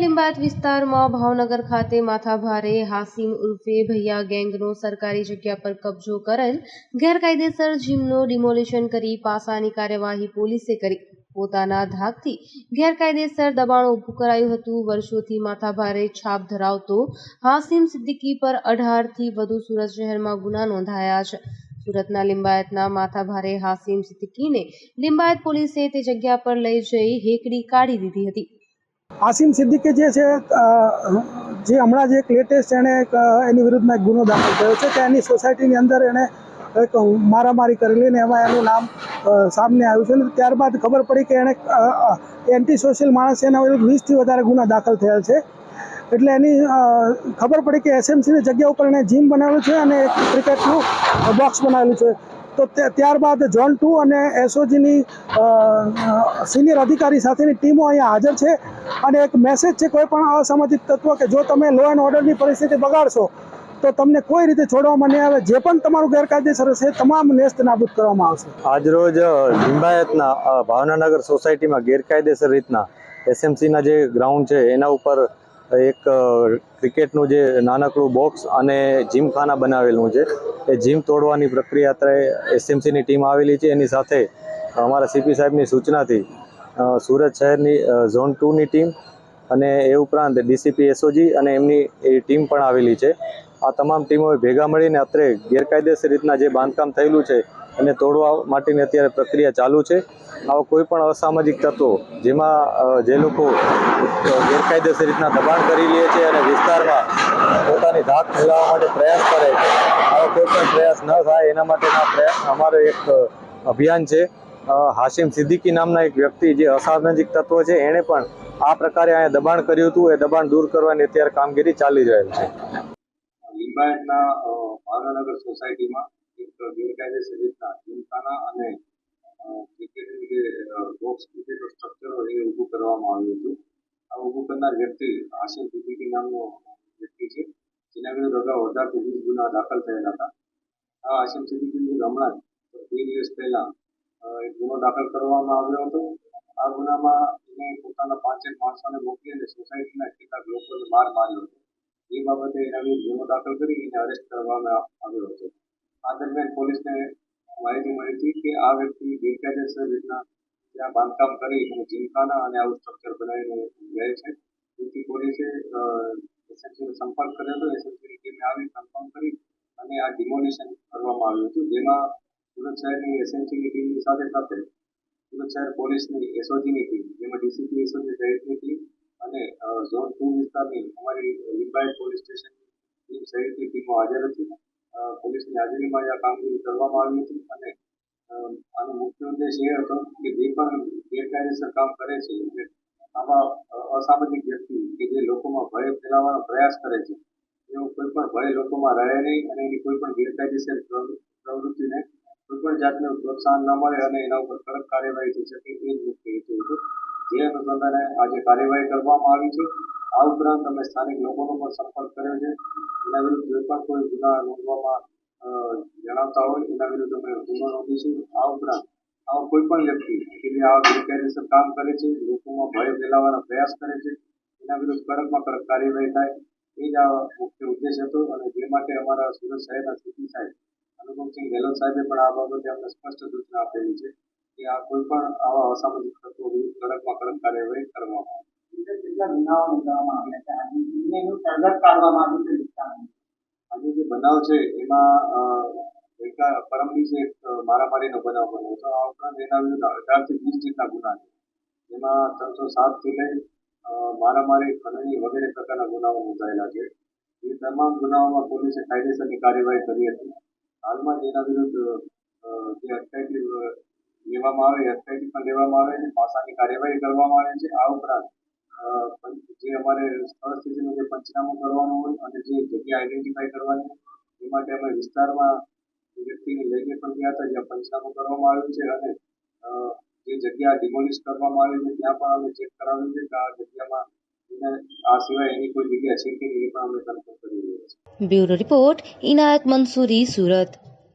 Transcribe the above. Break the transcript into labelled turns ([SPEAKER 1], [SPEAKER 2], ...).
[SPEAKER 1] લિંબાયત વિસ્તારમાં ભાવનગર ખાતે માથાભારે હાસિમ ઉર્ફે ભૈયા ગેંગનો સરકારી જગ્યા પર કબજો કરેલ ગેરકાયદેસર જીમનો ડિમોલિશન કરી પાસાની કાર્યવાહી પોલીસે કરી. પોતાના ધાકથી ગેરકાયદેસર દબાણ ઊભું કરાયું હતું. વર્ષોથી માથાભારે છાપ ધરાવતો હાસિમ સિદ્દીકી પર અઢારથી વધુ સુરત શહેરમાં ગુના નોંધાયા છે. સુરતના લિંબાયતના માથાભારે હાસિમ સિદ્દીકીને લિંબાયત પોલીસે તે જગ્યા પર લઈ જઈ હેકડી કાઢી દીધી હતી.
[SPEAKER 2] આસિમ સિદ્દીકી જે છે જે હમણાં જ એક લેટેસ્ટ એણે એની વિરુદ્ધમાં એક ગુનો દાખલ થયો છે કે એની સોસાયટીની અંદર એણે એક મારામારી કરેલી ને એમાં એનું નામ સામને આવ્યું છે. ને ત્યારબાદ ખબર પડી કે એણે એન્ટી સોશિયલ માણસ એના વિરુદ્ધ વીસથી વધારે ગુના દાખલ થયેલ છે. એટલે એની ખબર પડી કે એસએમસીની જગ્યા ઉપર એણે જીમ બનાવેલું છે અને ક્રિકેટનું બોક્સ બનાવેલું છે. તો ત્યારબાદ ઝોન ટુ અને એસઓજીની સિનિયર અધિકારી સાથેની ટીમો અહીંયા હાજર છે. અને એક મેસેજ છે, કોઈ પણ અસામાજિક તત્વ કે જો તમે લો એન્ડ ઓર્ડરની પરિસ્થિતિ બગાડશો, તો તમને કોઈ રીતે છોડવામાં નહીં આવે, જે પણ તમારું ગેરકાયદેસર હશે તમામ નેસ્ત નાબૂદ કરવામાં આવશે.
[SPEAKER 3] આજરોજ લિંબાયતના ભાવનાનગર સોસાયટીમાં ગેરકાયદેસર રીતના એસએમસીના જે ગ્રાઉન્ડ છે, એના ઉપર એક ક્રિકેટનું જે નાનકડું બોક્સ અને જીમખાના બનાવેલું છે, એ જીમ તોડવાની પ્રક્રિયા અત્યારે એસએમસીની ટીમ આવેલી છે. એની સાથે અમારા સીપી સાહેબની સૂચનાથી સુરત શહેરની ઝોન ટુની ટીમ અને એ ઉપરાંત ડીસીપી એસઓજી અને એમની એ ટીમ પણ આવેલી છે. આ તમામ ટીમોએ ભેગા મળીને અત્રે ગેરકાયદેસર રીતના જે બાંધકામ થયેલું છે એને તોડવા માટેની અત્યારે પ્રક્રિયા ચાલુ છે. આવા કોઈ પણ અસામાજિક તત્વો જેમાં જે લોકો ગેરકાયદેસર રીતના દબાણ કરી લે છે અને વિસ્તારમાં પોતાની ધાક ફેલાવવા માટે પ્રયાસ કરે છે, આવા કોઈ પણ પ્રયાસ ન થાય એના માટેના પ્રયાસ અમારો એક અભિયાન છે. હાશિમ સિદ્દીકી નામના એક વ્યક્તિ જે અસામાજિક તત્વો છે, એણે પણ આ પ્રકારે અહીંયા દબાણ કર્યું હતું. એ દબાણ દૂર કરવાની અત્યારે કામગીરી ચાલી રહેલ છે.
[SPEAKER 4] લિંબાયતના મહાનગર સોસાયટીમાં ગેરકાયદેસર રીતના જીમખાના અને ક્રિકેટનું જે બોક્સ ક્રિકેટનું સ્ટ્રક્ચર હોય એ ઊભું કરવામાં આવ્યું હતું. આ ઊભું કરનાર વ્યક્તિ હાસિમ સિદ્દીકી નામનો વ્યક્તિ છે. જેના વિરુદ્ધ અગાઉ અઢારથી વીસ ગુના દાખલ થયેલા હતા. આ હાસિમ સિદ્દીકી વિરુદ્ધ હમણાં જ બે દિવસ પહેલા એક ગુનો દાખલ કરવામાં આવ્યો હતો. આ ગુનામાં એને પોતાના પાંચેક માણસોને મોકલી અને સોસાયટીના કેટલાક લોકોને માર માર્યો હતો. એ બાબતે એના વિરુદ્ધ ગુનો દાખલ કરી એને અરેસ્ટ કરવામાં આવ્યો હતો. આ દરમિયાન પોલીસને માહિતી મળી હતી કે આ વ્યક્તિ ગેરકાયદેસર રીતના ત્યાં બાંધકામ કરી અને જીમખાના અને આવું સ્ટ્રક્ચર બનાવીને રહે છે. જેથી પોલીસે એસએમસીનો સંપર્ક કર્યો હતો. એસએમસીની ટીમે આવી કન્ફર્મ કરી અને આ ડિમોલિશન કરવામાં આવ્યું હતું. જેમાં સુરત શહેરની એસએમસીની ટીમની સાથે સાથે સુરત શહેર પોલીસની એસઓજીની ટીમ, જેમાં ડીસીપી એસઓજી સહિતની ટીમ અને ઝોન ટુ વિસ્તારની અમારી લિંબાયત પોલીસ સ્ટેશનની ટીમ સહિતની ટીમો હાજર હતી. પોલીસની હાજરીમાં જ આ કામગીરી કરવામાં આવી હતી અને આનો મુખ્ય ઉદ્દેશ એ હતો કે જે પણ ગેરકાયદેસર કામ કરે છે આમાં અસામાજિક વ્યક્તિ કે જે લોકોમાં ભય ફેલાવવાનો પ્રયાસ કરે છે એવો કોઈ પણ ભય લોકોમાં રહે નહીં અને એની કોઈ પણ ગેરકાયદેસર પ્રવૃત્તિને કોઈ પણ જાતનું પ્રોત્સાહન ન મળે અને એના ઉપર કડક કાર્યવાહી થઈ શકે એ જ મુખ્ય હેતુ હતો. જે અનુસંધાને આજે કાર્યવાહી કરવામાં આવી છે. આ ઉપરાંત અમે સ્થાનિક લોકોનો પણ સંપર્ક કર્યો છે. એના વિરુદ્ધ જે પણ કોઈ ગુના નોંધવામાં જણાવતા હોય, એના વિરુદ્ધ અમે ગુનો નોંધીશું. આ ઉપરાંત, આવા કોઈ પણ વ્યક્તિ કે જે આ ગેરકાયદેસર કામ કરે છે, લોકોમાં ભય ફેલાવવાનો પ્રયાસ કરે છે, એના વિરુદ્ધ કડકમાં કડક કાર્યવાહી થાય. એ જ આ મુખ્ય ઉદ્દેશ હતો અને જે માટે અમારા સુરત શહેરના સીપી સાહેબ, અનુપમસિંહ ગેહલોત સાહેબે પણ આ બાબતે અમને સ્પષ્ટ સૂચના આપેલી છે કે આ કોઈ પણ આવા અસામાજિક તત્વો વિરુદ્ધ કડકમાં કડક કાર્યવાહી કરવામાં આવે.
[SPEAKER 5] આજે
[SPEAKER 4] જે બનાવ છે, એમાં ગઈકાલ પરમ દિવસે એક મારામારીનો બનાવ બન્યો હતો આ ઉપરાંત એના વિરુદ્ધ અઢારથી વીસ ગુના છે. જેમાં ત્રણસો સાતથી લઈ મારામારી ખંડણી વગેરે પ્રકારના ગુનાઓ નોંધાયેલા છે. એ તમામ ગુનાઓમાં પોલીસે કાયદેસરની કાર્યવાહી કરી હતી. હાલમાં જ એના વિરુદ્ધ જે અટકાયતી લેવામાં આવે અટકાયતી પણ લેવામાં આવે છે પાસાની કાર્યવાહી કરવામાં આવે છે. આ ઉપરાંત જે અમારે સ્થળ સ્થિતિનું જે પંચનામું કરવાનું હોય અને જે જગ્યા આઈડેન્ટિફાઈ કરવાની એ માટે અમે વિસ્તારમાં વ્યક્તિને લઈને પણ ગયા હતા, જ્યાં પંચનામું કરવામાં આવ્યું છે અને જે જગ્યા ડિમોલિશ કરવામાં આવી છે, ત્યાં પણ અમે ચેક કરાવ્યું છે કે આ જગ્યામાં આ સિવાય એની કોઈ જગ્યા છે કે એ પણ અમે કન્ફર્મ કરી રહ્યા છીએ.
[SPEAKER 1] Bureau report, Inayat Mansuri, Surat.